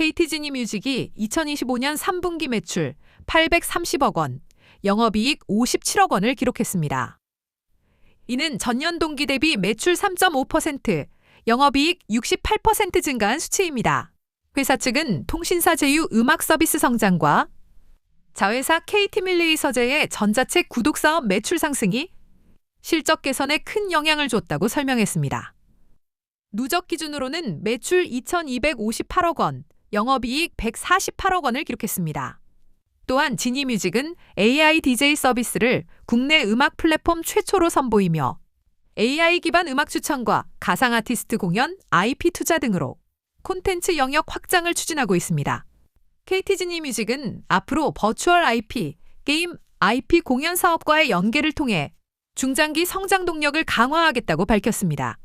KT 지니 뮤직이 2025년 3분기 매출 830억 원, 영업이익 57억 원을 기록했습니다. 이는 전년 동기 대비 매출 3.5%, 영업이익 68% 증가한 수치입니다. 회사 측은 통신사 제휴 음악 서비스 성장과 자회사 KT밀레이 서재의 전자책 구독 사업 매출 상승이 실적 개선에 큰 영향을 줬다고 설명했습니다. 누적 기준으로는 매출 2,258억 원, 영업이익 148억 원을 기록했습니다. 또한 지니뮤직은 AI DJ 서비스를 국내 음악 플랫폼 최초로 선보이며 AI 기반 음악 추천과 가상 아티스트 공연, IP 투자 등으로 콘텐츠 영역 확장을 추진하고 있습니다. KT 지니뮤직은 앞으로 버추얼 IP, 게임 IP 공연 사업과의 연계를 통해 중장기 성장 동력을 강화하겠다고 밝혔습니다.